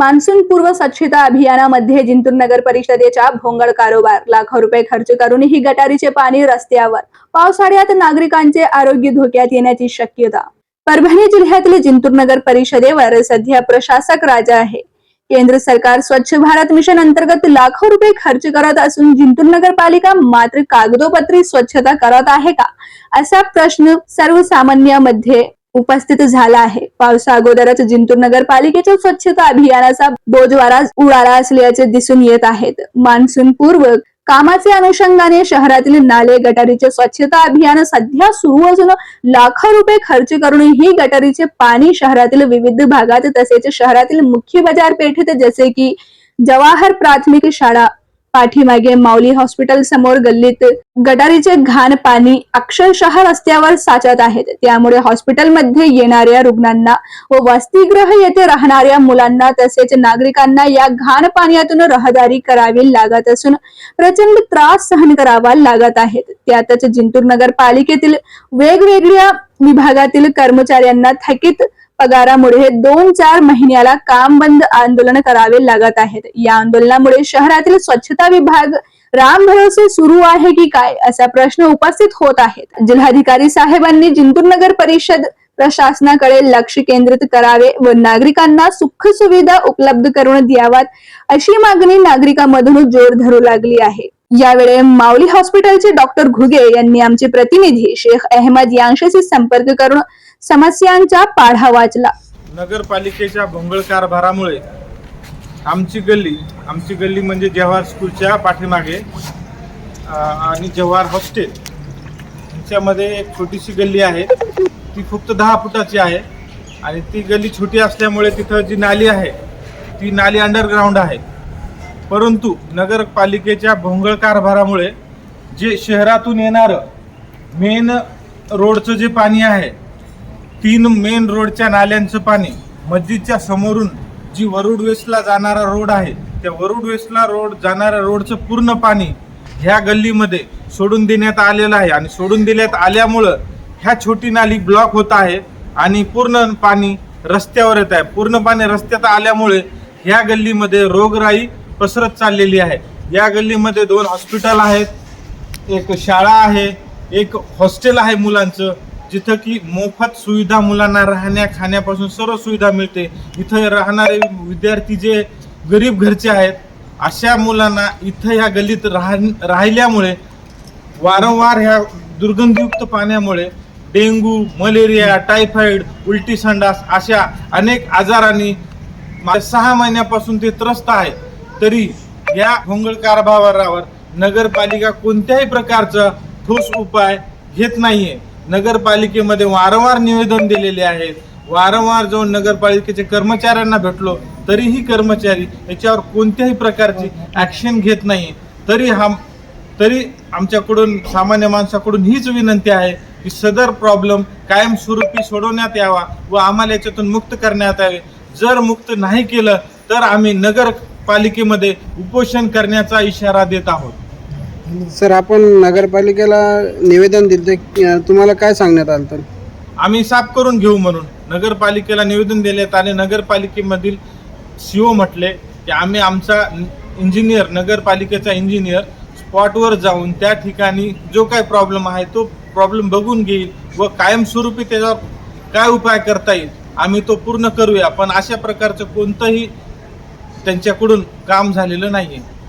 Monsoon पूर्व स्वच्छता अभियानामध्ये जिंतूर नगर परिषदेच्या भोंगळ कारोबार लाखो रुपये खर्च करून ही गटारीचे पाणी रस्त्यावर पावसाळ्यात नागरिकांचे आरोग्य धोक्यात येण्याची शक्यता. परभणी जिल्ह्यातील जिंतूर नगर परिषदेवर सध्या प्रशासक राजा आहे. केंद्र सरकार स्वच्छ भारत मिशन अंतर्गत लाखो रुपये खर्च करत असून जिंतूर नगरपालिका मात्र कागदोपत्री स्वच्छता करत आहे का? असा प्रश्न सर्वसामान्यामध्ये उपस्थित झाला आहे. पावसा अगोदरच जिंतूर नगरपालिकेच्या स्वच्छता अभियानाचा बोजवारा उडाला असल्याचे दिसून येत आहेत. मान्सून पूर्व कामाचे अनुषंगाने शहरातील नाले गटारीचे स्वच्छता अभियान सध्या सुरू असून लाखो रुपये खर्च करून ही गटारीचे पाणी शहरातील विविध भागात तसेच शहरातील मुख्य बाजारपेठेत जसे की जवाहर प्राथमिक शाळा पाठीमागे माऊली हॉस्पिटल समोर गल्लीत गटारीचे घाण पाणी अक्षरशः रस्त्यावर साचत आहेत. त्यामुळे हॉस्पिटलमध्ये येणाऱ्या रुग्णांना व वसतिगृह येथे राहणाऱ्या मुलांना तसेच नागरिकांना या घाण पाण्यातून रहदारी करावी लागत असून प्रचंड त्रास सहन करावा लागत आहेत. त्यातच जिंतूर नगरपालिकेतील वेगवेगळ्या विभागातील कर्मचाऱ्यांना थकीत पगारामुळे दोन चार महिन्याला काम बंद आंदोलन करावे लागत आहेत. या आंदोलनामुळे शहरातील स्वच्छता विभाग राम भरोसे सुरू आहे की काय असा प्रश्न उपस्थित होत आहेत. जिल्हाधिकारी साहेबांनी जिंतूर नगर परिषद प्रशासनाकडे लक्ष केंद्रित करावे व नागरिकांना सुख सुविधा उपलब्ध करून द्यावात अशी मागणी नागरिकांमधून जोर धरू लागली आहे. यावेळी माऊली हॉस्पिटलचे डॉक्टर घुगे यांनी आमचे प्रतिनिधी शेख अहमद यांच्याशी संपर्क करून समस्यांचा पाढा वाचला. नगरपालिकेच्या भोंगळ कारभारामुळे आमची गल्ली आमची गल्ली म्हणजे जव्हार स्कूलच्या पाठीमागे आणि जव्हार हॉस्टेल यांच्यामध्ये एक छोटीशी गल्ली आहे. ती फक्त दहा फुटाची आहे आणि ती गल्ली छोटी असल्यामुळे तिथं जी नाली आहे ती नाली अंडरग्राऊंड आहे. परंतु नगरपालिकेच्या भोंगळ कारभारामुळे जे शहरातून येणारं मेन रोडचं जे पाणी आहे तीन मेन रोडच्या नाल्यांचं पाणी मस्जिदच्या समोरून जी वरुड वेस्टला जाणारा रोड आहे त्या वरुड वेस्टला रोड जाणाऱ्या रोडचं पूर्ण पाणी ह्या गल्लीमध्ये सोडून देण्यात आलेलं आहे. आणि सोडून देण्यात आल्यामुळं ह्या छोटी नाली ब्लॉक होत आहे आणि पूर्ण पाणी रस्त्यावर येत आहे. पूर्ण पाणी रस्त्यात आल्यामुळे ह्या गल्लीमध्ये रोगराई पसरत चाललेली आहे. या गल्लीमध्ये दोन हॉस्पिटल आहेत एक शाळा आहे एक हॉस्टेल आहे मुलांचं जिथं की मोफत सुविधा मुलांना राहण्या खाण्यापासून सर्व सुविधा मिळते. इथं राहणारे विद्यार्थी जे गरीब घरचे आहेत अशा मुलांना इथं ह्या गल्लीत राह राहिल्यामुळे वारंवार ह्या दुर्गंधयुक्त पाण्यामुळे डेंगू मलेरिया टायफॉइड उलटी संडास अशा अनेक आजारांनी मा- सहा महिन्यापासून ते त्रस्त आहे तरी या भोंगळ कारभारावर नगरपालिका कोणत्याही प्रकारचा ठोस उपाय घेत नाहीये. नगरपालिकेमध्ये वारंवार निवेदन दिलेले आहेत वारंवार जाऊन नगरपालिकेच्या कर्मचाऱ्यांना भेटलो तरीही कर्मचारी याच्यावर कोणत्याही प्रकारची ॲक्शन घेत नाही. तरी हा तरी आमच्याकडून सामान्य माणसाकडून हीच विनंती आहे की सदर प्रॉब्लेम कायमस्वरूपी सोडवण्यात यावा व आम्हाला याच्यातून मुक्त करण्यात यावे. जर मुक्त नाही केलं तर आम्ही नगर नगरपालिकेमध्ये उपोषण करण्याचा इशारा देत आहोत. सर आपण नगरपालिकेला निवेदन दिलं तुम्हाला काय सांगण्यात आलं तर? आम्ही साफ करून घेऊ म्हणून. नगरपालिकेला निवेदन दिलेत आणि नगरपालिकेमधील सीओ म्हटले की आम्ही आमचा इंजिनियर नगरपालिकेचा इंजिनियर स्पॉटवर जाऊन त्या ठिकाणी जो काय प्रॉब्लेम आहे तो प्रॉब्लेम बघून घेईल व कायमस्वरूपी त्याच्यावर काय उपाय करता येईल आम्ही तो पूर्ण करूया. पण अशा प्रकारचं कोणतंही त्यांच्याकडून काम झालेलं नाही आहे